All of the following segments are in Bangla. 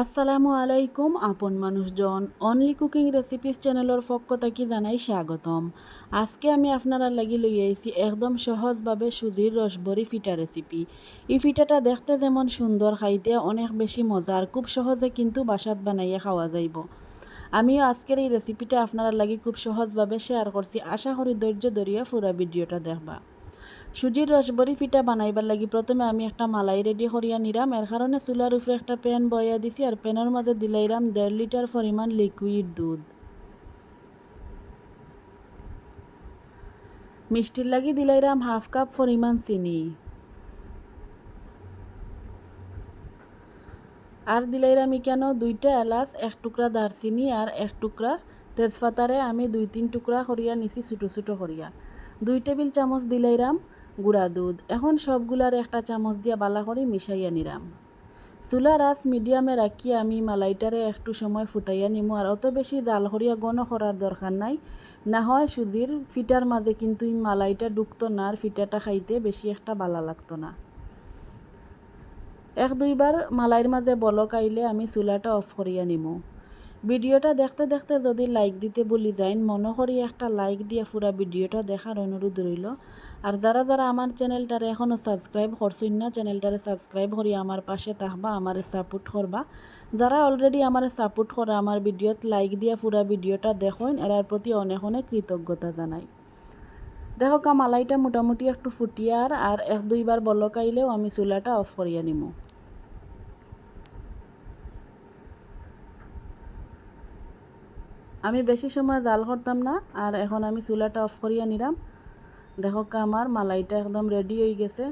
আসসালামু আলাইকুম, আপন মানুষজন। অনলি কুকিং রেসিপিস চ্যানেলের পক্ষ থেকে জানাই স্বাগতম। আজকে আমি আপনারা লাগি লই আইছি একদম সহজভাবে সুজির রসবরি ফিটা রেসিপি এই ফিটাটা দেখতে যেমন সুন্দর, খাইতে অনেক বেশি মজার খুব সহজে কিন্তু বাসাত বানাইয়া খাওয়া যাইব। আমিও আজকের এই রেসিপিটা আপনারা লাগি খুব সহজভাবে শেয়ার করছি। আশা করি ধৈর্য ধরিয়া পুরা ভিডিওটা দেখবা। সুজির রসবরি পিঠা বানাইবার লাগি প্রথমে আমি একটা মালাই রেডি করিয়া নিলাম এর কারণে চুলার উপরে একটা প্যান বইয়া দিছি আর প্যানের মাঝে দিলাইরাম দেড় লিটার পরিমাণ লিকুইড দুধ। মিষ্টির লাগি দিলাইরাম হাফ কাপ পরিমাণ চিনি। আর দিলাইরাম কেন দুইটা এলাচ, এক টুকরা দারচিনি আর এক টুকরা তেজপাতারে আমি দুই তিন টুকরা করিয়া নিছি ছোটো ছোটো করিয়া। দুই টেবিল চামচ দিলাইরাম। গুঁড়া দুধ। এখন সবগুলার একটা চামচ দিয়া বালা করে মিশাইয়া নিরাম। চুলার আঁচ মিডিয়ামে রাখি আমি মালাইটারে একটু সময় ফুটাইয়া নিমু, আর অত বেশি জাল করিয়া গণ করার দরকার নাই। না হয় সুজির ফিটার মাঝে কিন্তু মালাইটা ডুকতো না, আর ফিটাটা খাইতে বেশি একটা বালা লাগতো না। এক দুইবার মালাইয়ের মাঝে বলক আইলে আমি চুলাটা অফ করিয়া নিমু। ভিডিওটা দেখতে দেখতে যদি লাইক দিতে বলি যাইন, মনে করি একটা লাইক দিয়ে পুরা ভিডিওটা দেখার অনুরোধ রইল। আর যারা যারা আমার চ্যানেলটারে এখনও সাবস্ক্রাইব করছেন না, চ্যানেলটারে সাবস্ক্রাইব করি, আমার পাশে থাকবা, আমারে সাপোর্ট করবা। যারা অলরেডি আমার সাপোর্ট করে আমার ভিডিওত লাইক দিয়ে পুরা ভিডিওটা দেখেন, এরার প্রতি অনেক অনেক কৃতজ্ঞতা জানাই। দেখো কা মালাইটা মোটামুটি একটু ফুটিয়ার, আর এক দুইবার বলকাইলেও আমি চুলাটা অফ করিয়া নিমু। আমি বেশি সময় জাল করতাম না, আর এখন আমি চুলাটা অফ করিয়া নিলাম। দেখো আমার মালাইটা একদম রেডি হয়ে গেছে।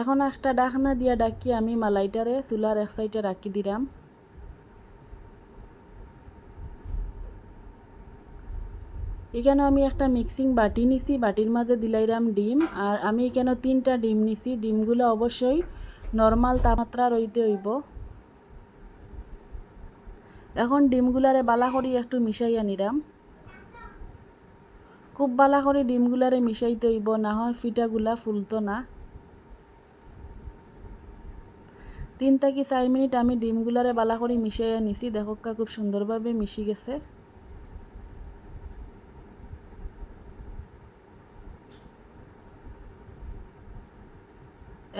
এখন একটা ডাকনা দিয়া ডাকি আমি মালাইটারে চুলার এক সাইডে রাখি দিলাম। এখানে আমি একটা মিক্সিং বাটি নিছি, বাটির মাঝে দিলাইরাম ডিম, আর আমি এখানে তিনটা ডিম নিছি। ডিমগুলো অবশ্যই নর্মাল তাপমাত্রা রইতে হইব। এখন ডিমগুলারে বালা করি একটু মিশাইয়া নিলাম। খুব বালা করে ডিমগুলারে মিশাইতে হইব, না হয় ফিটাগুলা ফুলতো না। তিন থেকে চার মিনিট আমি ডিমগুলারে বালা করে মিশাইয়া নিছি। দেখো খুব সুন্দরভাবে মিশি গেছে।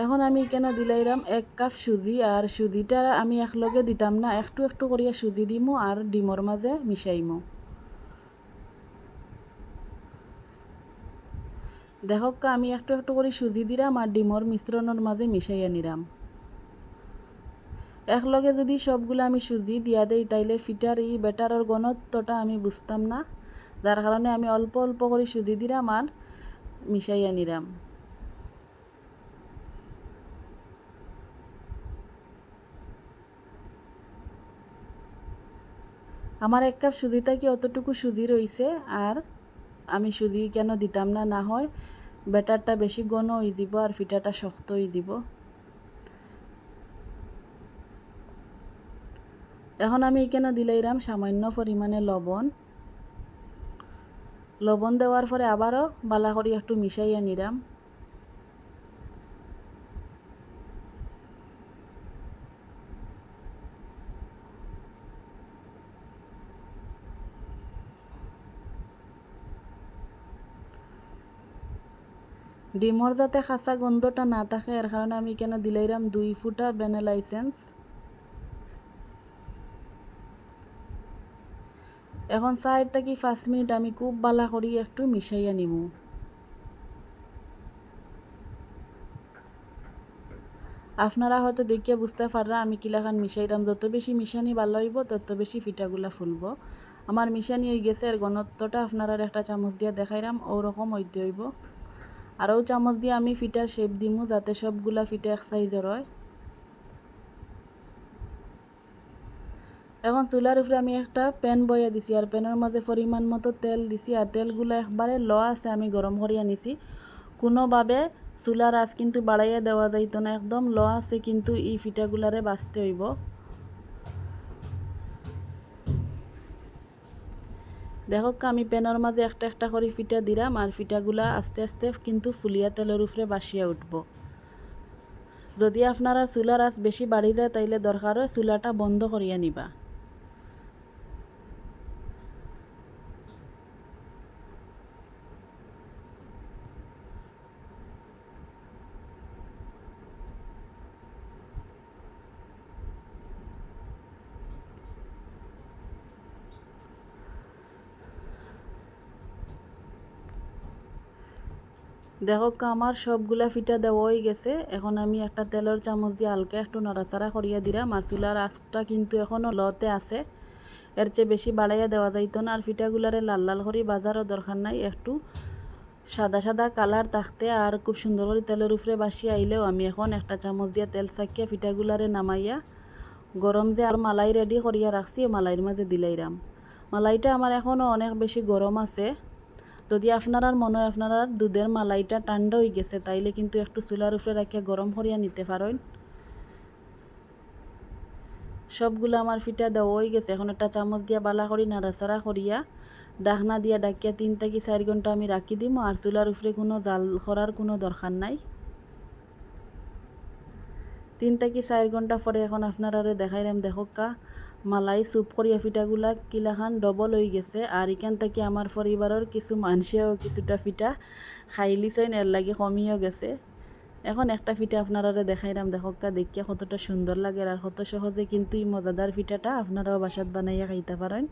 এখন আমি কেন দিলাইরাম এক কাপ সুজি? আর সুজিটা আমি একলগে দিতাম না, একটু একটু করিয়া সুজি দিমু আর ডিমর মাঝে মিশাইমু। দেখক আমি একটু একটু করে সুজি দিলাম আর ডিমর মিশ্রণের মাঝে মিশাইয়া নিলাম একলগে যদি সবগুলো আমি সুজি দিয়া দেই, তাইলে ফিটার ই বেটারের ঘনত্বটা আমি বুঝতাম না যার কারণে আমি অল্প অল্প করে সুজি দিলাম আর মিশাইয়া নিলাম আমার এক কাপ সুজি থেকে অতটুকু সুজি রইছে, আর আমি সুজি কেন দিতাম না? না হয় ব্যাটারটা বেশি ঘন হয়ে যাব আর ফিটাটা শক্ত হয়ে যাব। এখন আমি এখানে দিলাইরাম সামান্য পরিমাণে লবণ। লবণ দেওয়ার পরে আবারও বালা করে একটু মিশাইয়া নিলাম। ডিমর যাতে খাসা গন্ধটা না থাকে এর কারণে আমি কেন দিলাইরাম দুই ফুটা ভ্যানিলা এসেন্স এখন চার থেকে পাঁচ মিনিট আমি খুব বালা করি একটু মিশাইয়া নিমু আপনারা হয়তো দেখিয়ে বুঝতে পাররা, আমি কিলাখান মিশাইরাম যত বেশি মিশানি ভালো হইব, তত বেশি ফিটাগুলা ফুলব। আমার মিশানি হয়ে গেছে, এর ঘনত্বটা আপনারা একটা চামচ দিয়ে দেখাইরাম ওরকম হইতে হইব। আরও চামচ দিয়ে আমি ফিটার শেপ দিমু যাতে সবগুলা ফিটা এক সাইজের হয়। এখন চুলার উপরে আমি একটা প্যান বইয়া দিছি আর প্যানের মাঝে পরিমাণ মতো তেল দিছি আর তেলগুলো একবারে ল আছে আমি গরম করিয়া নিছি। কোনোভাবে চুলার আঁচ কিন্তু বাড়াইয়া দেওয়া যাইতো না, একদম ল আছে কিন্তু এই ফিটাগুলারে বাঁচতে হইব। দেখো আমি পেনের মাঝে একটা একটা করে ফিটা দিলাম আর ফিটাগুলা আস্তে আস্তে কিন্তু ফুলিয়া তেলের উপরে বাসিয়া উঠব। যদি আপনারা চুলার আঁচ বেশি বাড়ি যায়, তাইলে দরকার হয় চুলাটা বন্ধ করিয়া নিবা দেখো আমার সবগুলা ফিটা দেওয়া হয়ে গেছে। এখন আমি একটা তেলের চামচ দিয়ে হালকা একটু নড়াচড়া করিয়া দিলাম। আর চুলার আঁচটা কিন্তু এখনও লতে আছে। এর চেয়ে বেশি বাড়াইয়া দেওয়া যাইতো না। আর ফিটাগুলারে লাল লাল করে বাজারও দরকার নাই। একটু সাদা সাদা কালার থাকতে আর খুব সুন্দর করে তেলের উপরে বাসিয়ে আইলেও আমি এখন একটা চামচ দিয়ে তেল চাকিয়া ফিটাগুলারে নামাইয়া গরম যে আর মালাই রেডি করিয়া রাখছি, মালাইয়ের মাঝে দিলাইরাম। মালাইটা আমার এখনও অনেক বেশি গরম আছে। যদি আপনার মনে হয় আপনার দুধের মালাইটা ঠান্ডা হয়ে গেছে, তাইলে কিন্তু একটু চুলার উপরে রাখিয়া গরম করিয়া নিতে পারেন। সবগুলো আমার ফিটা দেওয়া হয়ে গেছে। এখন একটা চামচ দিয়া বালা করি, নাড়াচাড়া করিয়া ডাকনা দিয়া ডাকিয়া তিন থেকে চার ঘণ্টা আমি রাখি দিম। আর চুলার উপরে কোনো জাল করার কোনো দরকার নাই। তিন থেকে চার ঘণ্টা পরে এখন আপনারা দেখাইলাম দেখো কা। মালাই চুপ করিয়া ফিটাগুলা কিলাখান ডবল হয়ে গেছে আর এখান থেকে আমার পরিবারের কিছু মানুষেও কিছুটা ফিটা খাই লিছেন এর লাগে কমিও গেছে। এখন একটা ফিটা আপনারা দেখকা দেখিয়া কতটা সুন্দর লাগে আর কত সহজে কিন্তু এই মজাদার ফিটাটা আপনারাও বাসাত বানাইয়া খাইতে পারেন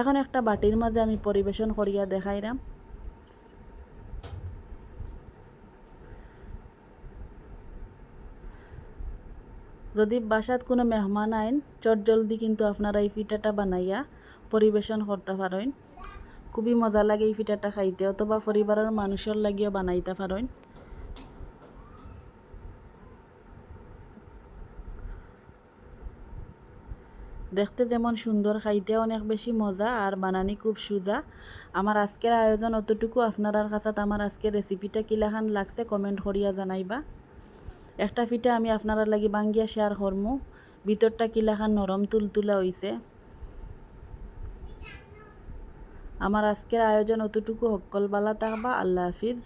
এখন একটা বাটির মাঝে আমি পরিবেশন করিয়া দেখাইলাম যদি বাসাত কোনো মেহমান আইন, চট জলদি কিন্তু আপনারা এই পিঠাটা বানাইয়া পরিবেশন করতে পারেন। খুবই মজা লাগে এই পিঠাটা খাইতে, অথবা পরিবারের মানুষের লাগিও বানাইতে পারেন। দেখতে যেমন সুন্দর খাইতে অনেক বেশি মজা আর বানানি খুব সুজা। আমার আজকের আয়োজন অতটুকু। আপনার কাছে আমার আজকের রেসিপিটা কিলাখান লাগছে কমেন্ট করিয়া জানাইবা। একটা ফিটা আমি আপনারা লাগি বাঙ্গিয়া শেয়ার করমু। ভিতরটা কিলাখান নরম তুলতুলা হইছে। আমার আজকের আয়োজন অতটুকু। হকল বালা থাকবা। আল্লাহ হাফিজ।